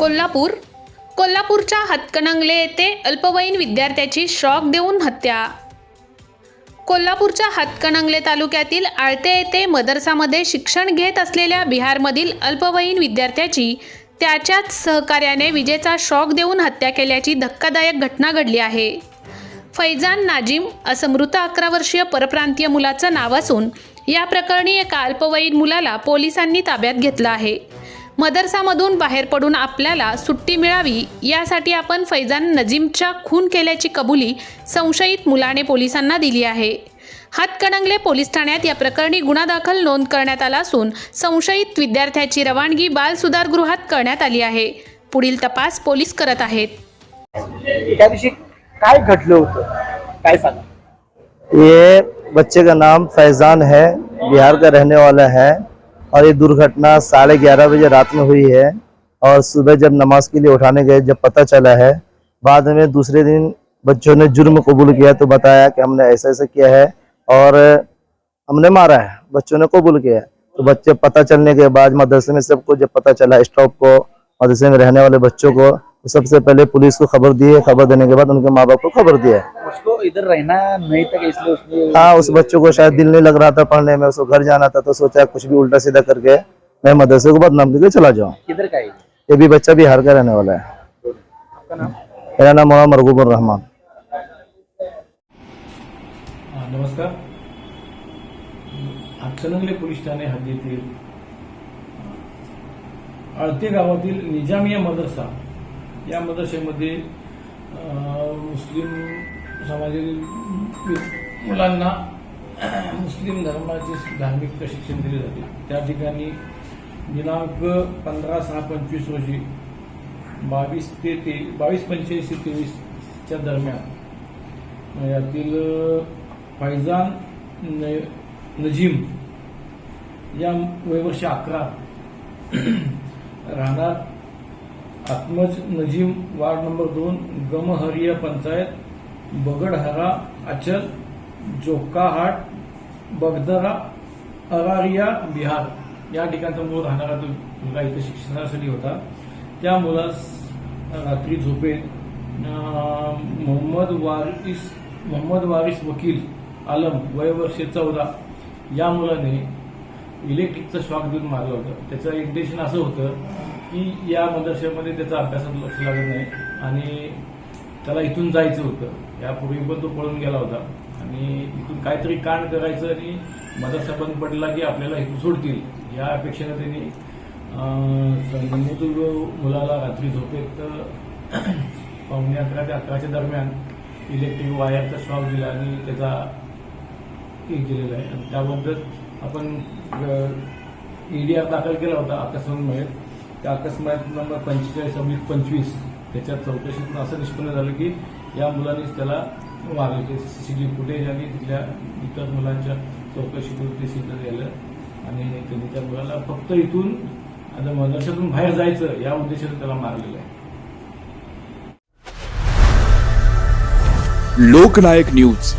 कोल्हापूर. कोल्हापूरच्या हातकणंगले येथे अल्पवयीन विद्यार्थ्याची शॉक देऊन हत्या. कोल्हापूरच्या हातकणंगले तालुक्यातील आळते येथे मदरसामध्ये शिक्षण घेत असलेल्या बिहारमधील अल्पवयीन विद्यार्थ्याची त्याच्याच सहकार्याने विजेचा शॉक देऊन हत्या केल्याची धक्कादायक घटना घडली आहे. फैजान नाजिम असं मृत अकरा वर्षीय परप्रांतीय मुलाचं नाव असून या प्रकरणी एका अल्पवयीन मुलाला पोलिसांनी ताब्यात घेतलं आहे. मदरसामधून बाहेर पडून आपल्याला सुट्टी मिळावी यासाठी आपण फैजान नजीमच्या खून केल्याची कबुली संशयित मुलाने पोलिसांना दिली आहे. हातकणंगले पोलीस ठाण्यात या प्रकरणी गुन्हा दाखल नोंद करण्यात आला असून संशयित विद्यार्थ्याची रवानगी बाल सुधारगृहात करण्यात आली आहे. पुढील तपास पोलीस करत आहेत. त्या दिवशी काय घडलं होतं? काय सांगा? ये बच्चे का नाम फैजान है बिहार का रहने वाला है। और ये दुर्घटना साढ़े ग्यारह बजे रात में हुई है और सुबह जब नमाज़ के लिए उठाने गए, जब पता चला है, बाद में दूसरे दिन बच्चों ने जुर्म कबूल किया तो बताया कि हमने ऐसा ऐसा किया है और हमने मारा है, बच्चों ने कबूल किया तो बच्चे पता चलने के बाद मदरसे में सबको जब पता चला, स्टॉप को, मदरसे में रहने वाले बच्चों को सबसे पहले पुलिस को खबर दी है खबर देने के बाद उनके माँ बाप को खबर दिया है। उसको इधर रहना नहीं था इसलिए उसने हाँ उस बच्चों को शायद दिल नहीं लग रहा था पढ़ने में उसको घर जाना था तो सोचा कुछ भी उल्टा सीधा करके मैं मदरसे को बदनाम करके चला जाऊँ। किधर का है ये? भी बच्चा बिहार का रहने वाला है। मेरा नाम मोहम्मद मरगूबर रहमान। नमस्कार। हातकणंगले पोलीस ठाणे हद्दीतील आळते गावातील निजामिया मदरसा या मदरसेमध्ये मुस्लिम समाजातील मुलांना मुस्लिम धर्माचे धार्मिक प्रशिक्षण दिले जाते. त्या ठिकाणी दिनांक पंधरा सहा पंचवीस रोजी बावीस ते ते बावीस पंच्याऐंशी तेवीसच्या दरम्यान यातील फैजान न- नजीम या वयवर्ष अकरा राहणार. आत्मज नजीम वार्ड नंबर दोन गमहरिया पंचायत बगडहरा अचल जोकाहाट बगदरा अरारिया बिहार. या ठिकाणचा मूळ राहणारा तो मुलगा इथे शिक्षणासाठी होता. त्या मुलास रात्री झोपेत मोहम्मद वारिस मोहम्मद वारिस वकील आलम वयवर्षे चौदा. या मुलाने इलेक्ट्रिकचा शॉक देऊन मारलं होतं. त्याचं इंटेन्शन असं होतं की या मदरशामध्ये त्याचा अभ्यासात लक्ष लागत नाही. आणि त्याला इथून जायचं होतं. यापूर्वी पण तो पळून गेला होता. आणि इथून काहीतरी कांड करायचं आणि मदरसा बंद पडला की आपल्याला इथून सोडतील. या अपेक्षेनं त्यांनी अं, मुलाला रात्री झोपेत पावणे अकरा ते अकराच्या दरम्यान इलेक्ट्रिक वायरचा शॉक दिला आणि त्याचा हे केलेला आहे. आणि त्याबद्दल आपण ईडीआर दाखल केला होता अकस्मात त्या अकस्मात नंबर पंचेचाळीस अब्लिक पंचवीस त्याच्या चौकशीतून असं निष्पन्न झालं की या मुलानेच त्याला मारले. सी सीसीटीव्ही फुटेज आणि तिथल्या इतर मुलांच्या चौकशीतून ते सिद्ध झालं. आणि त्यांनी त्या मुलाला फक्त इथून आता मदर्शातून बाहेर जायचं या उद्देशाने त्याला मारलेलं आहे. लोकनायक न्यूज.